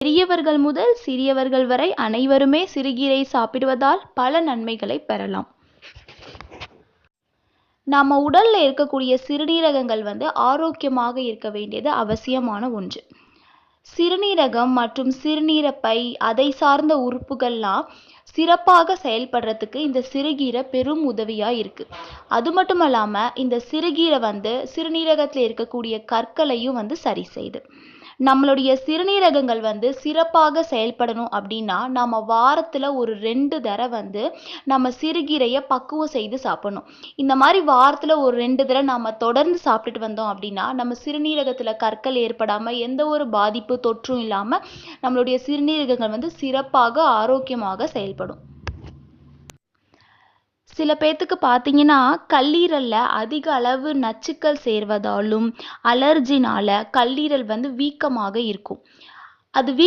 பெரியவர்கள் முதல் சிறியவர்கள் வரை அனைவருமே சிறுகீரை சாப்பிடுவதால் பல நன்மைகளை பெறலாம். நம்ம உடல்ல இருக்கக்கூடிய சிறுநீரகங்கள் வந்து ஆரோக்கியமாக இருக்க வேண்டியது அவசியமான ஒன்று. சிறுநீரகம் மற்றும் சிறுநீரப்பை அதை சார்ந்த உறுப்புகள்லாம் சிறப்பாக செயல்படுறதுக்கு இந்த சிறுகீரை பெரும் உதவியாக இருக்கு. அது மட்டும் இல்லாம இந்த சிறுகீரை வந்து சிறுநீரகத்தில் இருக்கக்கூடிய கற்களையும் வந்து சரி செய்யுது நம்மளுடைய சிறுநீரகங்கள் வந்து சிறப்பாக செயல்படணும் அப்படின்னா நம்ம வாரத்தில் ஒரு ரெண்டு தடவை வந்து நம்ம சிறுகீரையை பக்குவம் செய்து சாப்பிடணும். இந்த மாதிரி வாரத்தில் ஒரு ரெண்டு தடவை நம்ம தொடர்ந்து சாப்பிட்டுட்டு வந்தோம் அப்படின்னா நம்ம சிறுநீரகத்தில் கற்கள் ஏற்படாமல் எந்த ஒரு பாதிப்பு தொற்றும் இல்லாமல் நம்மளுடைய சிறுநீரகங்கள் வந்து சிறப்பாக ஆரோக்கியமாக செயல்படும். சில பேர்த்துக்கு பார்த்தீங்கன்னா கல்லீரலில் அதிக அளவு நச்சுக்கள் சேர்வதாலும் அலர்ஜினால் கல்லீரல் வந்து வீக்கமாக இருக்கும். அது வீக்